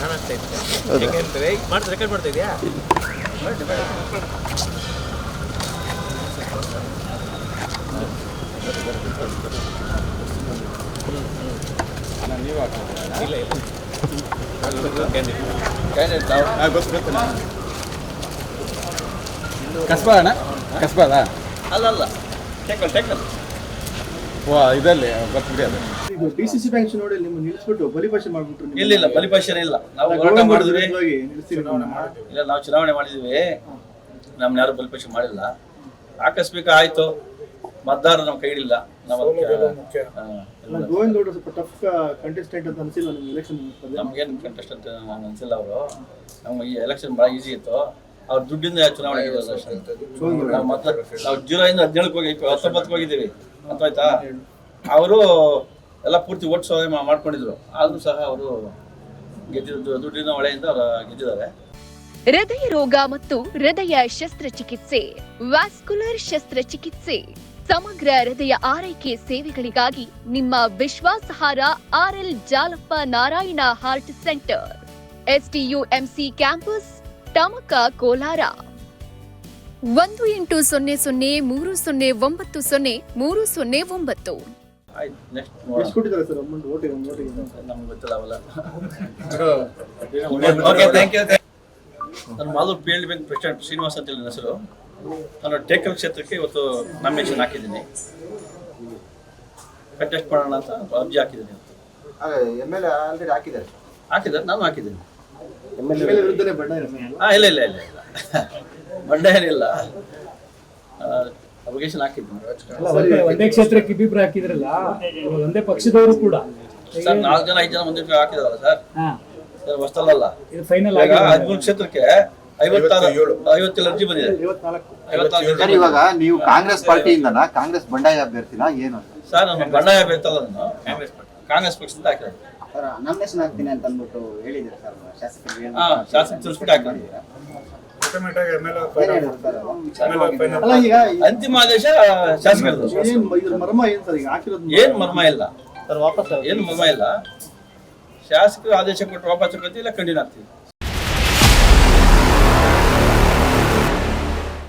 ನಾನು ಆಗ್ತಾ ಇದ್ದೆ ಹೆಂಗಂದ್ರೆ ಮಾಡ್ತಾ ರೆಕಾರ್ಡ್ ಮಾಡ್ತಾ ಇದೆಯಾ? ಇಲ್ಲ ಇಲ್ಲ. ಕಸ್ಬಾ ಅಣ್ಣ? ಕಸ್ಬಾದ? ಅಲ್ಲ ಅಲ್ಲ. ಟೆಕ್ಕಲ್ ಟೆಕ್ಕಲ್ ವಾ ಇದರಲ್ಲಿ ಗೊತ್ತಿದೆ ಅದು. ಡಿ ಸಿ ಸಿ ಬ್ಯಾಂಕ್ ನೋಡಿ ನಿಮ್ಮ ನಿಲ್ಲಿಸ್ಬಿಟ್ಟು ಬಲಿಪಶು ಮಾಡ್ಬಿಟ್ರು ನೀವು. ಇಲ್ಲ ಇಲ್ಲ ಇಲ್ಲ. ನಾವು ಹೋರಾಟ ಗೌರವ ಮಾಡಿದ್ವಿ. ವಿರುದ್ಧವಾಗಿ ನಿಲ್ಲಿಸ್ತೀರಿ. ಇಲ್ಲ ನಾವು ಚುನಾವಣೆ ಮಾಡಿದ್ವಿ. ನಮ್ನ ಯಾರು ಬಲಿಪಶು ಮಾಡಿಲ್ಲ. ಆಕಸ್ಮಿಕ ಆಯ್ತು. ಮತದಾರ ನಮ್ಮ ಕೈ ಇಲ್ಲ ನಾವು ಅದಕ್ಕೆ, ಆ, ಅಲ್ಲ, ಗೋವಿಂದ ಗೌಡ್ರು ಸ್ವಲ್ಪ ಟಫ್ ಕಂಟೆಸ್ಟೆಂಟ್ ಅಂತ ಅನಿಸಿಲ್ಲ ನಿಮ್ಗೆ ಎಲೆಕ್ಷನ್ ನಮ್ಗೇನು ಅಂತ ಅನ್ಸಿಲ್ಲ ಅವರು. ನಮ್ಗೆ ಈ ಎಲೆಕ್ಷನ್ ಭಾಳ ಈಸಿ ಇತ್ತು. ಅವ್ರ ದುಡ್ಡಿಂದ ಚುನಾವಣೆ ಗೆದ್ದೋದು ಅಷ್ಟೇ. ನಾವು ಮೊದ್ಲು ನಾವು ಜೀರೋ ಇಂದ ಹದಿನೇಳಕ್ಕೆ ಹೋಗಿ ಹತ್ತೊಂಬತ್ತಕ್ಕೆ ಹೋಗಿದ್ದೀವಿ. ಆಯ್ತಾ? ಅವರು ಎಲ್ಲ ಪೂರ್ತಿ ಓಟ್ ಸಹ ಮಾಡ್ಕೊಂಡಿದ್ರು. ಆದ್ರೂ ಸಹ ಅವರು ಗೆದ್ದಿದ್ದು ದುಡ್ಡಿನ ಹೊಳೆಯಿಂದ ಅವರು ಗೆದ್ದಿದ್ದಾರೆ. ಹೃದಯ ರೋಗ ಮತ್ತು ಹೃದಯ ಶಸ್ತ್ರಚಿಕಿತ್ಸೆ, ವ್ಯಾಸ್ಕುಲರ್ ಶಸ್ತ್ರಚಿಕಿತ್ಸೆ, ಸಮಗ್ರ ಹೃದಯ ಆರೈಕೆ ಸೇವೆಗಳಿಗಾಗಿ ನಿಮ್ಮ ವಿಶ್ವಾಸಹಾರ R L Jalappa Narayana heart centre STUMC campus Tamaka Kolar. ಒಂದು ಎಂಟು ಸೊನ್ನೆ ಸೊನ್ನೆ ಮೂರು ಸೊನ್ನೆ ಒಂಬತ್ತು ಸೊನ್ನೆ ಮೂರು ಸೊನ್ನೆ ಒಂಬತ್ತು. ಆಯ್ತು ನೆಕ್ಸ್ಟ್ ಎಷ್ಟು ಕೊಟ್ಟಿದ್ದಾರೆ ಸರ್? ಅಮೌಂಟ್ ಓಟಿಗೆ ಒಂದು ಓಟಿಗೆ ನಮ್ಗೆ ಗೊತ್ತಿಲ್ಲ ಅವೆಲ್ಲ ಓಕೆ ಥ್ಯಾಂಕ್ ಯು ನಾನು Malur P L bank president Srinivas ಅಂತ ಹೇಳಿ ನನ್ನ ಹೆಸರು. ನಾನು ಟೇಕಲ್ ಕ್ಷೇತ್ರಕ್ಕೆ ಇವತ್ತು ನಾಮಿನೇಷನ್ ಹಾಕಿದ್ದೀನಿ. ಕಂಟೆಸ್ಟ್ ಮಾಡೋಣ ಅಂತ ಅರ್ಜಿ ಹಾಕಿದ್ದೀನಿ ಎಂ ಎಲ್ ಎ ಆಲ್ರೆಡಿ ಹಾಕಿದ್ದಾರೆ. ಹಾಕಿದ್ದಾರೆ ನಾನು ಹಾಕಿದ್ದೀನಿ. ಎಂ ಎಲ್ ಎ ಇಲ್ಲ ಇಲ್ಲ ಇಲ್ಲ ಇಲ್ಲ. ಬಂಡ ಏನಿಲ್ಲ. ಅಪ್ಲಿಕೇಶನ್ ಅಲ್ಲ, ಒಂದೇ ಒಂದೇ ಕ್ಷೇತ್ರಕ್ಕೆ ಇಬ್ಬಿಬ್ರು ಹಾಕಿದ್ರಲ್ಲ ಒಂದೇ ಪಕ್ಷದವರು ಕೂಡ. ಸರ್ ನಾಲ್ಕು ಜನ ಐದು ಜನ ಮುಂದೆ ಹಾಕಿದಾರಲ್ಲ ಸರ್ ಹಾ. ಸರ್ ಹೊಸ್ತಲ್ಲ ಇದು ಫೈನಲ್ ಆಗಿ ಹದಿಮೂರು ಕ್ಷೇತ್ರಕ್ಕೆ ಐವತ್ತೇಳು. ಅರ್ಜಿ ಬಂದಿದೆ. ಸರ್ ಇವಾಗ ನೀವು ಕಾಂಗ್ರೆಸ್ ಪಾರ್ಟಿಯಿಂದನಾ ಕಾಂಗ್ರೆಸ್ ಬಂಡಾಯ ಅಭ್ಯರ್ಥಿನ ಏನು? ಅಂತ ಸರ್ ನಾನು ಬಂಡಾಯ ಅಭ್ಯರ್ಥಿ ನಾನು. ಕಾಂಗ್ರೆಸ್ ಕಾಂಗ್ರೆಸ್ ಪಕ್ಷದಿಂದ ಹಾಕಿರೋದು. ನಾಮಿನೇಷನ್ ಹಾಕ್ತೀನಿ ಅಂತ ಅಂದ್ಬಿಟ್ಟು ಹೇಳಿದ್ರು ಸರ್ ಶಾಸಕರಿಗೆ ಹಾ ಶಾಸಕ ತಿಳಿಸ್ಬಿಟ್ಟು ಹಾಕಿರೋದು ಸರ್? ಅಲ್ಲ ಈಗ ಅಂತಿಮ ಆದೇಶ ಶಾಸಕ ಏನ್ ಇದ್ರ ಮರ್ಮ ಏನ್ ಸರ್ ಈಗ? ಹಾಕಿರೋದು ಏನ್ ಮರ್ಮ ಇಲ್ಲ. ಏನು ಮರ್ಮ ಇಲ್ಲ. ಶಾಸಕರು ಆದೇಶ ಕೊಟ್ಟು ವಾಪಸ್ ಕೊಡ್ತೀವಿ ಇಲ್ಲ ಕಂಡಿನ ಆಗ್ತೀವಿ?